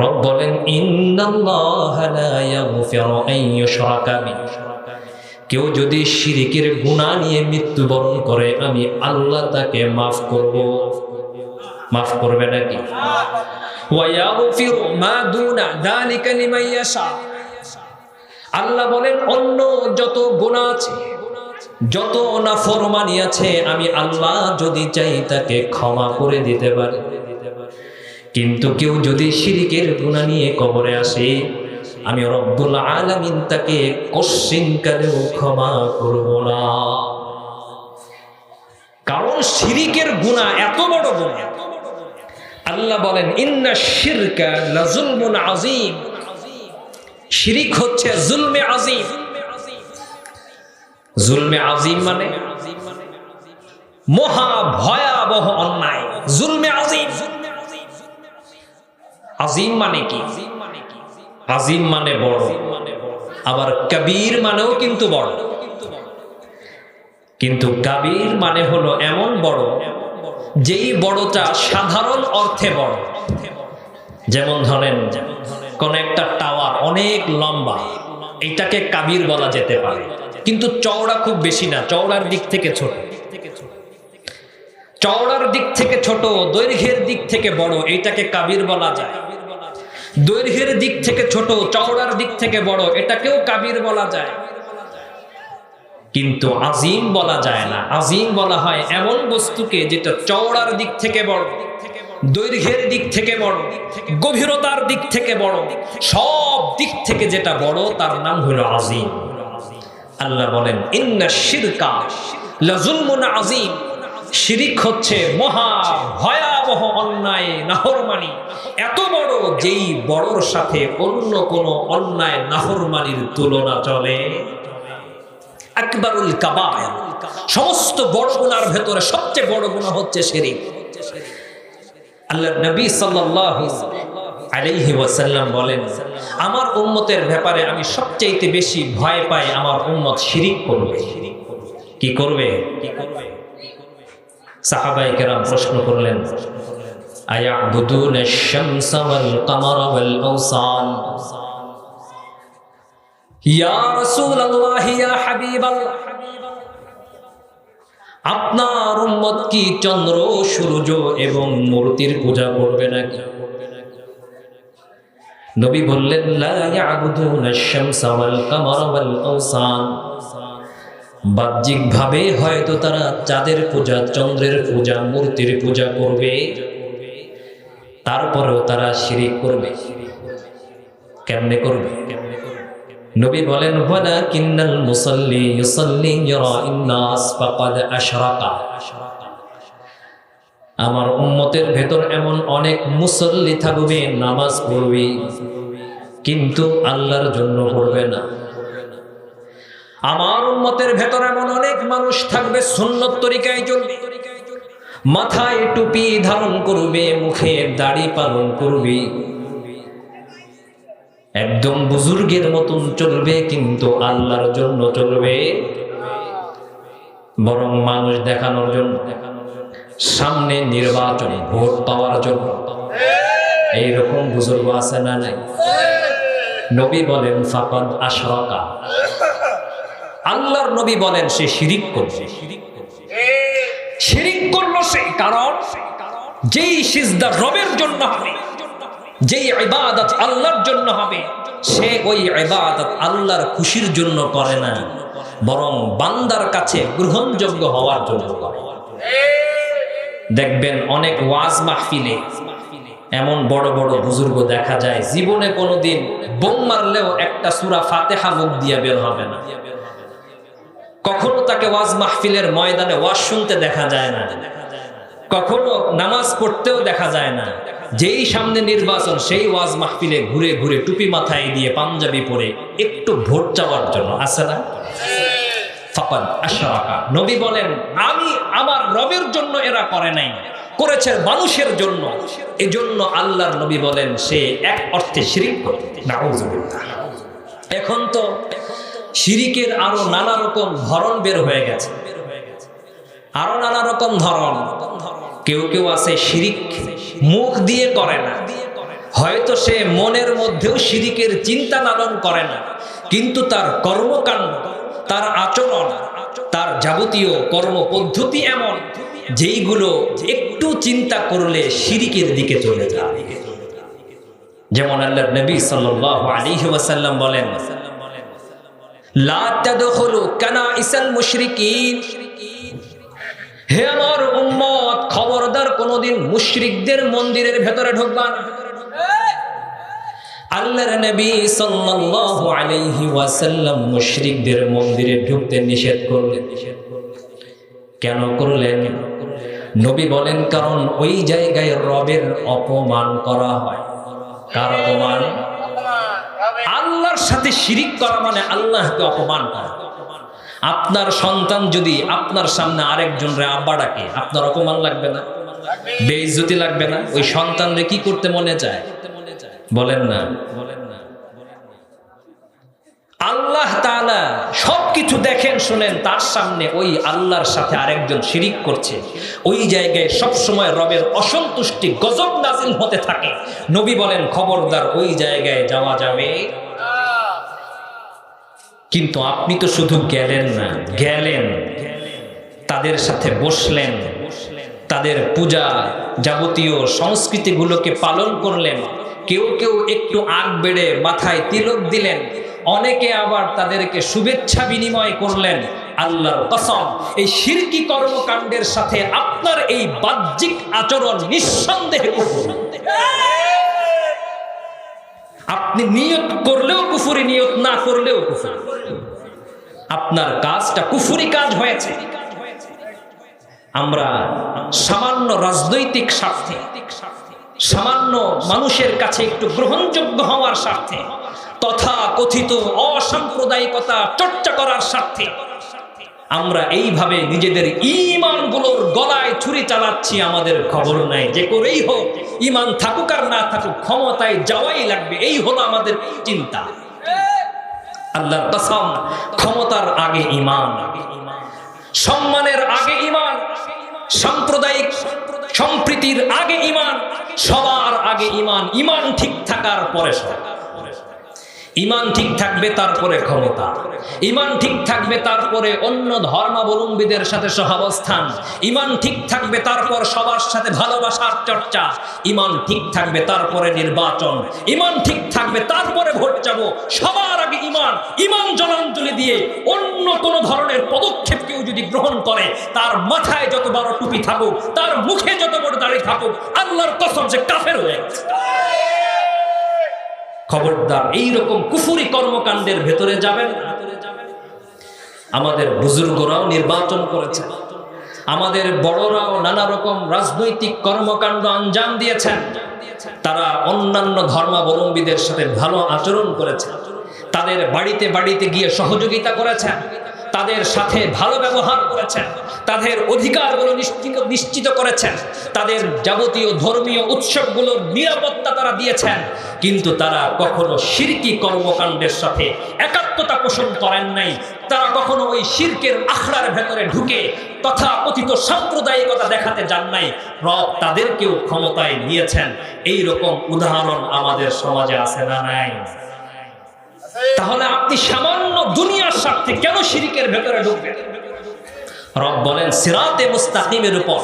রব বলেন কেউ যদি শিরিকের গুণা নিয়ে মৃত্যুবরণ করে, আমি আল্লাহ তাকে মাফ করব। মাফ করবে নাকি? আল্লাহ বলেন, অন্য যত গুণা আছে, যত না ফরমানি আছে, আমি আল্লাহ যদি চাই তাকে ক্ষমা করে দিতে পারি। কিন্তু কেউ যদি শিরিকের গুণা নিয়ে কবরে আসে, আমি রব্বুল আলামিন তাকে কশ্চিন কালেও ক্ষমা করব না। কারণ শিরিকের গুণা এত বড় গুণা। আল্লাহ বলেন, ইন্না শিরকা লাজুলমুন আযীম। শিরিক হচ্ছে জুলমে আজিম জুলমে আজিম মানে মহা ভয়াবহ অন্যায়। জুলমে আজিম আজিম মানে কি? আজিম মানে বড়। আবার কবির মানেও কিন্তু বড়। কিন্তু কাবির মানে হলো এমন বড়, যেই বড়টা সাধারণ অর্থে বড়। যেমন ধরেন, কোন একটা টাওয়ার অনেক লম্বা, এটাকে কাবির বলা যেতে পারে। কিন্তু চওড়া খুব বেশি না, চওড়ার দিক থেকে ছোট। চওড়ার দিক থেকে ছোট, দৈর্ঘ্যের দিক থেকে বড়, এটাকে কাবির বলা যায়। দৈর্ঘ্যের দিক থেকে ছোট, চওড়ার দিক থেকে বড়, এটাকেও কাবির বলা যায়। কিন্তু আজিম বলা যায় না। আজিম বলা হয় এমন বস্তুকে যেটা চওড়ার দিক থেকে বড়, দৈর্ঘ্যের দিক থেকে বড়, গভীরতার দিক থেকে বড়, সব দিক থেকে যেটা বড়, তার নাম হলো আজিম। আল্লাহ বলেন, ইন্না শিরকা লাজুলমুন আজিম। শিরিক হচ্ছে মহা ভয়াবহ অন্যায় নাহরমানি। এত বড় যেই বড়র সাথে অন্য কোন অন্যায় নাহরমানির তুলনা চলে কাবায় সমস্ত বড় গুনার ভেতরে সবচেয়ে বড় গুণা হচ্ছে আল্লাহ নবী আলাইহি ওয়াসাল্লাম বলেন, আমার উম্মতের ব্যাপারে আমি সবচেয়ে বেশি ভয় পাই আমার উম্মত শিরিক করবে কি করবে। কি করবে? সাহাবায়ে কেরাম প্রশ্ন করলেন আপনার উম্মত কি চন্দ্র, সূর্য এবং মূর্তির পূজা করবে নাকি? নবী বললেন, লা ইয়াবুদুনা আশ-শামসা ওয়াল কামারা ওয়াল আওসান বাহ্যিক ভাবে হয়তো তারা চাঁদের পূজা, চন্দ্রের পূজা, মূর্তির পূজা করবে। তারপরেও তারা শিরিক করবে। কেমনে করবে? নবী বলেন ওয়ালা কিন্নাল মুসাল্লি ইউসাল্লি ইয়ারাইন নাস ফাকাদ আশরাকা। আমার উম্মতের ভেতর এমন অনেক মুসল্লি থাকবে, নামাজ পড়বে, কিন্তু আল্লাহর জন্য পড়বে না। আমার উম্মতের ভেতর এমন অনেক মানুষ থাকবে, সুন্নত তরিকায় চলবে। মাথায় টুপি ধারণ করবে, মুখে দাড়ি পালন করবে। একদম বুজুর্গের মতন চলবে, কিন্তু আল্লাহর জন্য চলবে। বরং মানুষ দেখানোর জন্য, সামনে নির্বাচন, ভোট পাওয়ার জন্য। এইরকম বুজুর্গ আছে না নাই? নবী বলেন, ফাকাদ আশরাকা। আল্লাহর নবী বলেন, সে শিরিক করছে শিরিক করল সে কারণ, যেই সিজদা রবের জন্য হবে, যেই ইবাদত আল্লাহর জন্য হবে, সে ওই ইবাদত আল্লাহর খুশির জন্য করে না, বরং বান্দার কাছে গ্রহণযোগ্য হওয়ার জন্য করে। দেখবেন অনেক ওয়াজ মাহফিলে এমন বড় বড় বুজুর্গ দেখা যায়, জীবনে কোনোদিন বোম মারলেও একটা সুরা ফাতেহা মুখ দিয়ে বের হবে না। কখনো তাকে ওয়াজ মাহফিলের ময়দানে ওয়াজ শুনতে দেখা যায় না। কখনো নামাজ পড়তেও দেখা যায় না। যেই সামনে নির্বাচন, সেই ওয়াজ মাহফিলে ঘুরে ঘুরে টুপি মাথায় দিয়ে পাঞ্জাবি পরে একটু ভোট চাওয়ার জন্য আছে না? নবী বলেন, আমি আমার রবের জন্য এরা করে নাই, করেছে মানুষের জন্য। এজন্য আল্লাহর নবী বলেন, সে এক অর্থে করে এখন তো শিরিকের আরও নানা রকম ধরন বের হয়ে গেছে। আরও নানা রকম ধরন। কেউ কেউ আছে শিরিক মুখ দিয়ে করে না। হয়তো সে মনের মধ্যেও শিরিকের চিন্তা লালন করে না। কিন্তু তার কর্মকাণ্ড, তার আচরণ, তার যাবতীয় কর্ম পদ্ধতি এমন, যেইগুলো একটু চিন্তা করলে শিরিকের দিকে চলে যায়। যেমন আল্লাহ নবী সাল্লাল্লাহু আলাইহি ওয়াসাল্লাম বলেন হে আমার উম্মত, খবরদার কোনোদিন মুশরিকদের মন্দিরের ভেতরে ঢুকবা না। আল্লাহর নবী সাল্লাল্লাহু আলাইহি ওয়াসাল্লাম মুশরিকদের মন্দিরে ঢুকতে নিষেধ করলেন। কেন করলেন? নবী বলেন, কারণ ওই জায়গায় রবের অপমান করা হয়। কার অপমান? আল্লাহর সাথে শিরিক করা মানে আল্লাহকে অপমান করা। আপনার সন্তান যদি আপনার সামনে আরেকজনরে আব্বা ডাকে, আপনার অপমান লাগবে না? বেইজ্জতি লাগবে না? ওই সন্তানরে কি করতে মনে চায়? বলেন না। না আল্লাহ তাআলা সবকিছু দেখেন, শুনেন, তার সামনে ওই আল্লাহর সাথে আরেকজন শিরিক করছে। ওই জায়গায় সব সময় রবের অসন্তুষ্টি গজব নাজিল হতে থাকে। নবী বলেন, খবরদার, ওই জায়গায় যাওয়া যাবে কিন্তু আপনি তো শুধু গেলেন না, গেলেন। তাদের সাথে বসলেন। তাদের পূজা যাবতীয় সংস্কৃতিগুলোকে পালন করলেন। কেউ কেউ একটু আগ বেড়ে মাথায় তিলক দিলেন। অনেকে আবার তাদেরকে শুভেচ্ছা বিনিময় করলেন। আল্লাহর কসম, এই শিরকি কর্মকাণ্ডের সাথে আপনার এই বাহ্যিক আচরণ নিঃসন্দেহে। আপনি নিয়ত করলেও কুফুরি, নিয়ত না করলেও কুফুরি। আপনার কাজটা কুফুরি কাজ হয়েছে। আমরা সামান্য রাজনৈতিক স্বার্থে, সামান্য মানুষের কাছে একটু গ্রহণযোগ্য হওয়ার স্বার্থে তথা কথিত অসাম্প্রদায়িকতা চর্চা করার স্বার্থে আমরা এইভাবে নিজেদের ইমানগুলোর গলায় ছুরি চালাচ্ছি, আমাদের খবর নাই। যে করেই হোক ইমান থাকুক আর না থাকুক, ক্ষমতায় যাওয়াই লাগবে। এই হলো আমাদের চিন্তা। আল্লাহর কসম, ক্ষমতার আগে ইমান সম্মানের আগে ইমান সাম্প্রদায়িক সম্প্রীতির আগে ইমান সবার আগে ইমান ইমান ঠিক থাকার পরে সব। ইমান ঠিক থাকবে তারপরে ক্ষমতা। ইমান ঠিক থাকবে তারপরে অন্য ধর্মাবলম্বীদের সাথে সহাবস্থান। ইমান ঠিক থাকবে তারপর সবার সাথে ভালোবাসার চর্চা। ইমান ঠিক থাকবে তারপরে নির্বাচন। ইমান ঠিক থাকবে তারপরে ভোট যাব। সবার আগে ইমান ইমান জলাঞ্জলি দিয়ে অন্য কোনো ধরনের পদক্ষেপ কেউ যদি গ্রহণ করে, তার মাথায় যত বড় টুপি থাকুক, তার মুখে যত বড় দাঁড়িয়ে থাকুক, আল্লাহর কসম যে কাফের হয়ে গেছে। খবরদার, এইরকম কুফুরি কর্মকাণ্ডের ভেতরে যাবেন আমাদের বুজুর্গরাও নির্বাচন করেছে আমাদের বড়রাও নানা রকম রাজনৈতিক কর্মকাণ্ড আঞ্জাম দিয়েছেন। তারা অন্যান্য ধর্মাবলম্বীদের সাথে ভালো আচরণ করেছে তাদের বাড়িতে বাড়িতে গিয়ে সহযোগিতা করেছেন। তাদের সাথে ভালো ব্যবহার করেছেন, তাদের অধিকারগুলো নিশ্চিত করেছেন, তাদের যাবতীয় ধর্মীয় উৎসবগুলোর নিরাপত্তা তারা দিয়েছেন, কিন্তু তারা কখনো শিরকি কর্মকাণ্ডের সাথে একাত্মতা পোষণ করেন নাই। তারা কখনো ওই শিরকের আখড়ার ভেতরে ঢুকে তথা কথিত সাম্প্রদায়িকতা দেখাতে যান নাই। রব তাদেরকেও ক্ষমতায় নিয়েছেন। এই রকম উদাহরণ আমাদের সমাজে আছে না নাই? তাহলে আপনি সামান্য দুনিয়ার স্বার্থে কেন শিরিকের ভেতরে ঢুকবেন? রব বলেন, সিরাতে মুস্তাকিমের উপর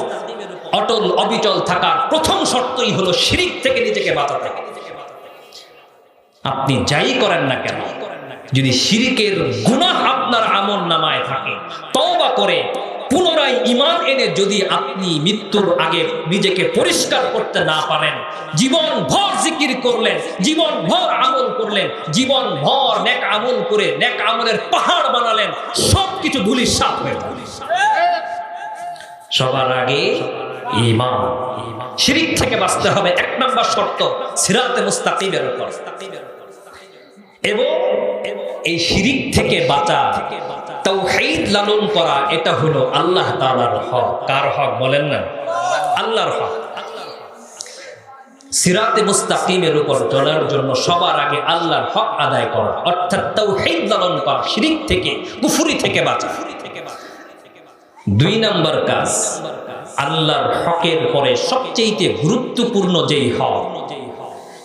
অটল অবিচল থাকার প্রথম শর্তই হলো শিরিক থেকে নিজেকে বাঁচাতে। আপনি যাই করেন না কেন, যদি শিরিকের গুনাহ আপনার আমল নামায় থাকে, তওবা করে পুনরায় ইমান এনে যদি আপনি মৃত্যুর আগে নিজেকে পরিষ্কার করতে না পারেন, জীবন ভর জিকির করলেন, জীবন ভর আমল করলেন, জীবন ভর নেক আমল করে নেক আমলের পাহাড় বানালেন, সবকিছু ধুলির সাপ হয়ে সবার আগে ইমান শিরিক থেকে বাঁচতে হবে, এক নম্বর শর্ত, সিরাতে মুস্তাকিমের উপর। এবং এই শিরিক থেকে বাঁচা তাও তাওহীদ লালন করা, এটা হলো আল্লাহ তাআলার হক। কার হক বলেন না? আল্লাহর হক। সিরাতে মুস্তাকিমের উপর চলার জন্য সবার আগে আল্লাহর হক আদায় করা, অর্থাৎ তাও তাওহীদ লালন করা, শিরিক থেকে, কুফরি থেকে বাঁচা। দুই নাম্বার কাজ, আল্লাহর হকের পরে সবচেয়ে গুরুত্বপূর্ণ যেই হক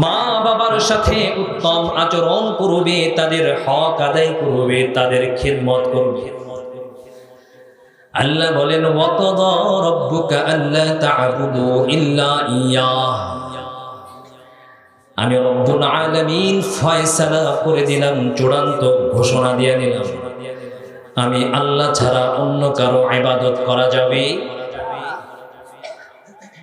মা বাবার সাথে উত্তম আচরণ করবে, তাদের হক আদায় করবে, তাদের খেদমত করবে। আল্লাহ বলেন আমি ফয়সালা করে দিলাম, চূড়ান্ত ঘোষণা দিয়ে দিলাম। আমি আল্লাহ ছাড়া অন্য কারও ইবাদত করা যাবে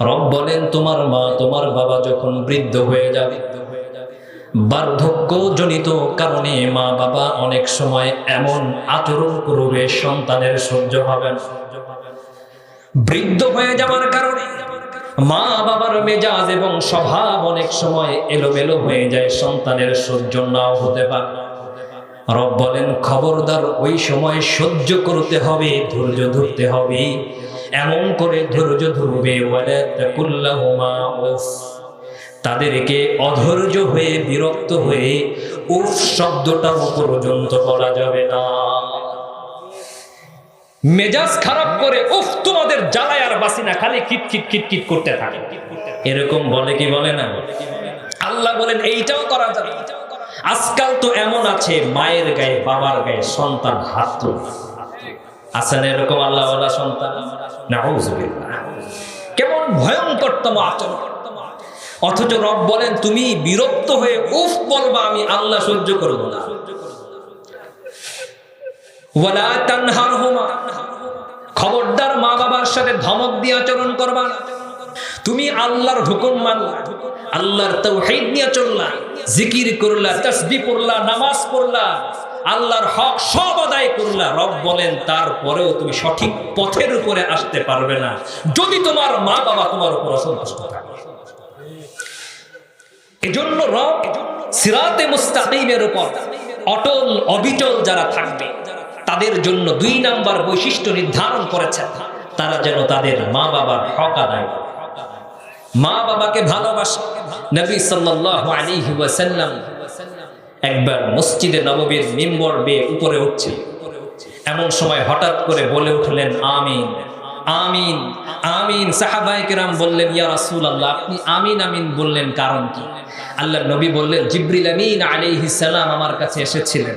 রব বলেন, তোমার মা, তোমার বাবা যখন বৃদ্ধ হয়ে যাবে বার্ধক্য জনিত কারণে মা বাবা অনেক সময় এমন আচরণ করবে সন্তানের সহ্য হবে বৃদ্ধ হয়ে যাওয়ার কারণে মা বাবার মেজাজ এবং স্বভাব অনেক সময় এলোমেলো হয়ে যায়, সন্তানের সহ্য নাও হতে পারে রব বলেন, খবরদার, ওই সময় সহ্য করতে হবে, ধৈর্য ধরতে হবে। এমন করে ধৈর্য ধরবে তাদেরকে অধৈর্য হয়ে, বিরক্ত হয়ে উফ শব্দটাও পর্যন্ত করা যাবে না। মেজাজ খারাপ করে উফ তোমাদের জ্বালায় আর বাসি না, খালি কিট কিট কিট কিট করতে থাকে। এরকম বলে কি বলে না? আল্লাহ বলেন, এইটাও করা যাবে। আজকাল তো এমন আছে, মায়ের গায়ে, বাবার গায়ে সন্তান হাত আছেন এরকম আল্লাহ সন্তান? কেমন ভয়ঙ্করতম আচরণ। অথচ রব বলেন, তুমি বিরক্ত হয়ে উফ বলবা, আমি আল্লাহ সহ্য করব না। খবরদার মা বাবার সাথে ধমক দিয়ে আচরণ করবা তুমি আল্লাহর হুকুম মানলা, আল্লাহর তাওহীদ নিয়ে চললা, জিকির করলা তাসবিহ পড়লা, নামাজ পড়লা। আল্লাহর হক সব আদায় করলা। রব বলেন, তারপরেও তুমি সঠিক পথের উপরে আসতে পারবে না। যদি তোমার মা বাবা তোমার উপর অসন্তুষ্ট থাকে। এজন্য রব সিরাতে মুস্তাকিমের উপর অটল অবিচল যারা থাকবে, তাদের জন্য দুই নাম্বার বৈশিষ্ট্য নির্ধারণ করেছেন। তারা যেন তাদের মা বাবার হক আদায় মা বাবাকে ভালোবাসে। নবী সাল্লাল্লাহু আলাইহি ওয়াসাল্লাম একবার মসজিদে নববীর মিম্বর বেয়ে উপরে উঠছে এমন সময় হঠাৎ করে বলে উঠলেন, আমিন আমিন আমিন। সাহাবায়ে কেরাম বললেন, ইয়া রাসুল আল্লাহ আপনি আমিন আমিন বললেন কারণ কি? আল্লাহ নবী বললেন, জিবরিল আমিন আলাইহিস সালাম আমার কাছে এসেছিলেন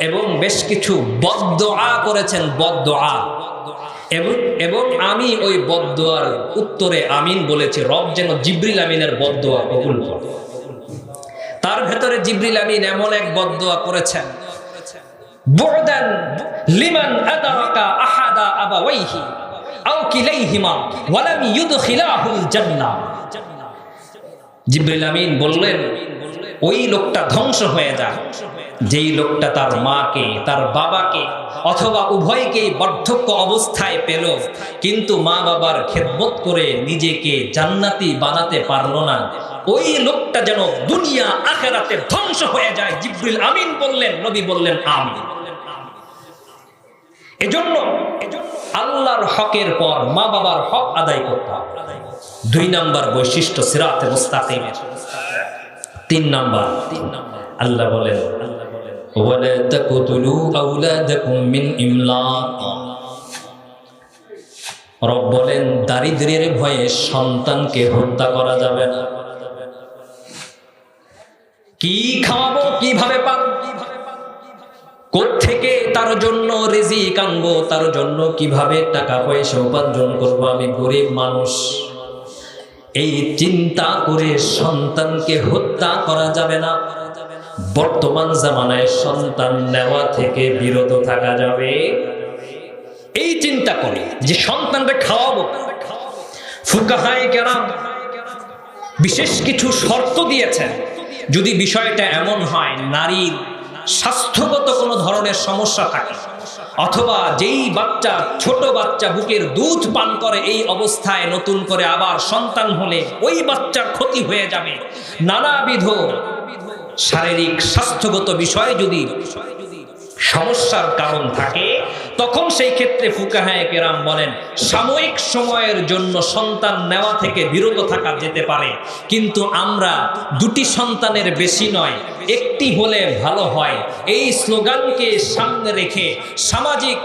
এবং বেশ কিছু বদদোয়া করেছেন, বদদোয়া। এবং এবং আমি ওই বদদোয়ার উত্তরে আমিন বলেছি, রব যেন জিব্রিল আমিনের বদদোয়া কবুল করে। তার ভেতরে জিবরিল আমিন এমন এক বদদোয়া করেছেন, বু'দান লিমান আদারাকা আহাদা আবাওয়াইহি আও কিলাইহিমা ওয়া লাম ইউদখিলাহুল জান্নাহ জিবরিল আমিন বললেন, ওই লোকটা ধ্বংস হয়ে যায় যেই লোকটা তার মাকে, তার বাবাকে অথবা উভয়কেই বার্ধক্য অবস্থায় পেল, কিন্তু মা বাবার খেদমত করে নিজেকে জান্নাতি বানাতে পারল না। ওই লোকটা যেন দুনিয়া আখেরাতে ধ্বংস হয়ে যায়। জিব্রিল আমিন বললেন, নবী বললেন, আমিন। এজন্য আল্লাহর হকের পর মা বাবার হক আদায় করতে হবে। দুই নাম্বার বৈশিষ্ট্য সিরাতে মুস্তাকিমের। তিন নাম্বার, আল্লাহ বলেন, ওয়ালা তাকতুলু আওলাদাকুম মিন ইমলাক। রব বলেন, দারিদ্র্যের ভয়ে সন্তানকে হত্যা করা যাবে না। কি খাওয়াবো, কীভাবে পাবো? থেকে তার জন্য রিজিক আনব, তার জন্য কীভাবে টাকা পয়সা উপার্জন করব? আমি গরিব মানুষ। এই চিন্তা করে সন্তানকে হত্যা করা যাবে না। বর্তমান জামানায় সন্তান নেওয়া থেকে বিরত থাকা যাবে। এই চিন্তা করে যে সন্তানকে খাওয়াবো। ফুকাহায় কেরাম বিশেষ কিছু শর্ত দিয়েছেন। যদি বিষয়টা এমন হয়, নারীর স্বাস্থ্যগত কোনো ধরনের সমস্যা থাকে, অথবা যেই বাচ্চা, ছোট বাচ্চা বুকের দুধ পান করে এই অবস্থায় নতুন করে আবার সন্তান হলে ওই বাচ্চার ক্ষতি হয়ে যাবে। নানাবিধ শারীরিক স্বাস্থ্যগত বিষয় যদি সমস্যার কারণ থাকে তখন সেই ক্ষেত্রে ফুকাহায় কেরাম বলেন, সাময়িক সময়ের জন্য সন্তান নেওয়া থেকে বিরত থাকা যেতে পারে। কিন্তু আমরা দুটি সন্তানের বেশি নয়, একটি হলে ভালো হয়। এই স্লোগানকে সামনে রেখে সামাজিক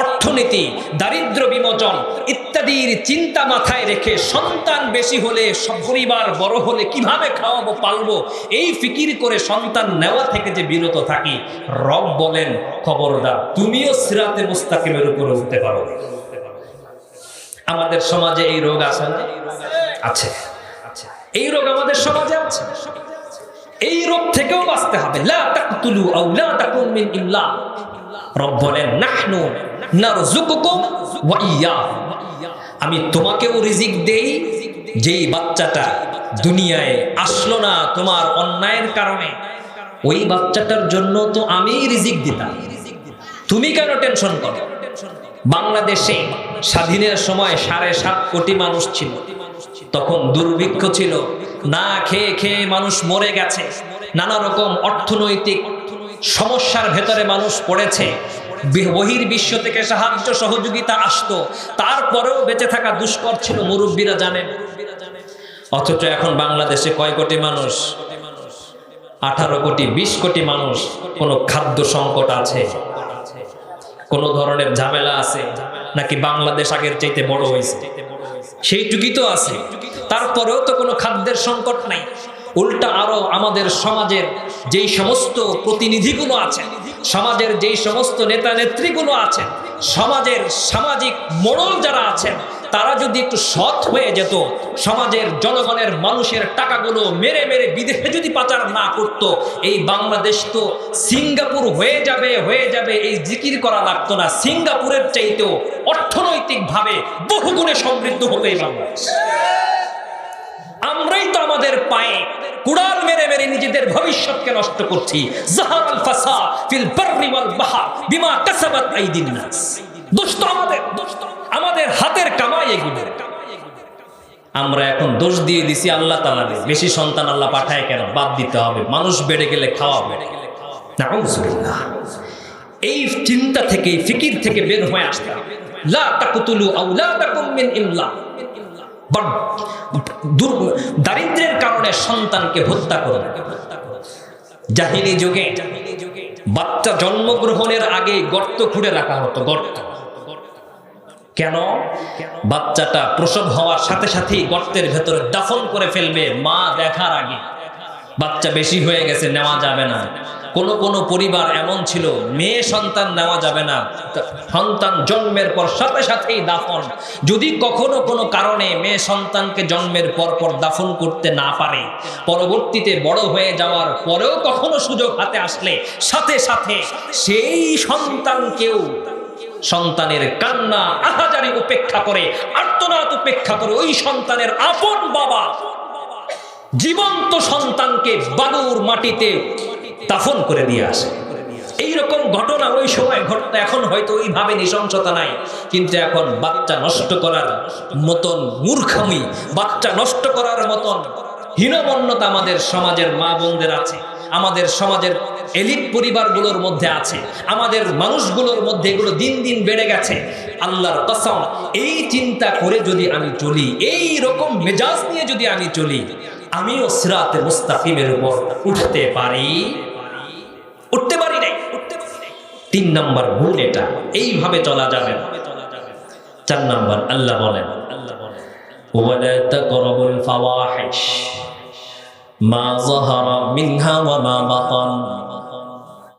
অর্থনীতি, দারিদ্র বিমোচন ইত্যাদির চিন্তা মাথায় রেখে সন্তান বেশি হলে পরিবার বড় হলে কীভাবে খাওয়াবো, পালবো? এই ফিকির করে সন্তান নেওয়া থেকে যে বিরত থাকি, রব বলেন, খবরদার, তুমিও সিরাতে মুস্তাকিমের উপরে উঠতে পারো। আমাদের সমাজে এই রোগ আছে আছে। এই রোগ আমাদের সমাজে আছে। এই রোগ থেকেও বাঁচতে হবে। লা তাকতুলু আও লা মিন ইমলা রব বলেন, নাহনু নারযুকুকুম ওয়া ইয়্যাহুম আমি তোমাকেও রিজিক দেই, যেই বাচ্চাটা দুনিয়ায় আসলো না তোমার অন্যায়ের কারণে, ওই বাচ্চাটার জন্য তো আমি রিজিক দিতাম। তুমি কেন টেনশন করো? বাংলাদেশে স্বাধীনের সময় সাড়ে সাত কোটি মানুষ ছিল। তখন দুর্ভিক্ষ ছিল। না খেয়ে খেয়ে মানুষ মরে গেছে। নানা রকম অর্থনৈতিক সমস্যার ভেতরে মানুষ পড়েছে। বি- বহির্বিশ্ব থেকে সাহায্য সহযোগিতা আসতো। তারপরেও বেঁচে থাকা দুষ্কর ছিল মুরব্বীরা জানেন। অথচ এখন বাংলাদেশে কয় কোটি মানুষ? আঠারো কোটি, বিশ কোটি মানুষ, কোনো খাদ্য সংকট আছে? কোনো ধরনের ঝামেলা আছে? নাকি বাংলাদেশ আগের চাইতে বড় হয়েছে? সেইটুকুই তো আছে। তারপরেও তো কোনো খাদ্যের সংকট নাই। উল্টা আরও আমাদের সমাজের যেই সমস্ত প্রতিনিধিগুলো আছেন সমাজের যেই সমস্ত নেতা নেত্রীগুলো আছেন সমাজের সামাজিক মোড়ল যারা আছেন, তারা যদি একটু সৎ হয়ে যেত, সমাজের জনগণের মানুষের টাকাগুলো মেরে মেরে বিদেশে যদি পাচার না করত, এই বাংলাদেশ তো সিঙ্গাপুর হয়ে যাবে হয়ে যাবে, এই জিকির করা লাগতো না। সিঙ্গাপুরের চাইতেও অর্থনৈতিকভাবে বহুগুণে সমৃদ্ধ হতো এই বাংলাদেশ। আমরাই তো আমাদের পায়ে কুড়াল মেরে মেরে নিজেদের ভবিষ্যৎকে নষ্ট করছি। ফাসা ফিল বিমা আমাদের হাতের কামাই এগুলো। আমরা এখন দোষ দিয়ে দিছি আল্লাহ তাআলাকে বেশি সন্তান আল্লাহ পাঠায় কেন? বাদ দিতে হবে। মানুষ বেড়ে গেলে খাওয়া বেড়ে গেলে এই চিন্তা থেকে ফিকির থেকে বের হয়ে আসতে হবে। লা তাকতুলু আওলাদাকুম মিন ইমলা বাট দুর- দারিদ্র্যের কারণে সন্তানকে হত্যা করবে জাহিলি যুগে বাচ্চা জন্মগ্রহণের আগে গর্ত খুঁড়ে রাখা হতো, গর্ত। কেন? বাচ্চাটা প্রসব হওয়ার সাথে সাথেই গর্তের ভেতরে দাফন করে ফেলবে মা দেখার আগে। বাচ্চা বেশি হয়ে গেছে, নেওয়া যাবে না। কোন কোন পরিবার এমন ছিল, মেয়ে সন্তান নেওয়া যাবে না। সন্তান জন্মের পর সাথে সাথেই দাফন। যদি কখনো কোনো কারণে মেয়ে সন্তানকে জন্মের পর পর দাফন করতে না পারে, পরবর্তীতে বড় হয়ে যাওয়ার পরেও কখনো সুযোগ হাতে আসলে, সাথে সাথে সেই সন্তানকেও সন্তানের কান্না, আহাজারি উপেক্ষা করে, আর্তনাদ উপেক্ষা করে ওই সন্তানের আপন বাবা জীবন্ত সন্তানকে বালুর মাটিতে দাফন করে দিয়ে আসে। এইরকম ঘটনা ওই সময় ঘটনা এখন হয়তো ওইভাবে নৃশংসতা নাই, কিন্তু এখন বাচ্চা নষ্ট করার মতন মূর্খামি, বাচ্চা নষ্ট করার মতন হীনমন্যতা আমাদের সমাজের মা বোনদের আছে, আমাদের সমাজের এলিট পরিবারগুলোর মধ্যে আছে, আমাদের মানুষগুলোর মধ্যে এগুলো দিন দিন বেড়ে গেছে। আল্লাহর কসম, এই চিন্তা করে যদি আমি চলি, এই রকম মেজাজ নিয়ে যদি আমি চলি, আমিও সিরাতে মুস্তাকিমের উপর উঠতে পারি। উঠতে পারি নাই। তিন নাম্বার ভুল এটা। এইভাবে চলা যাবে চার নাম্বার, আল্লাহ বলেন আল্লাহ বলেন মা জহারা মিনহা ওয়া মা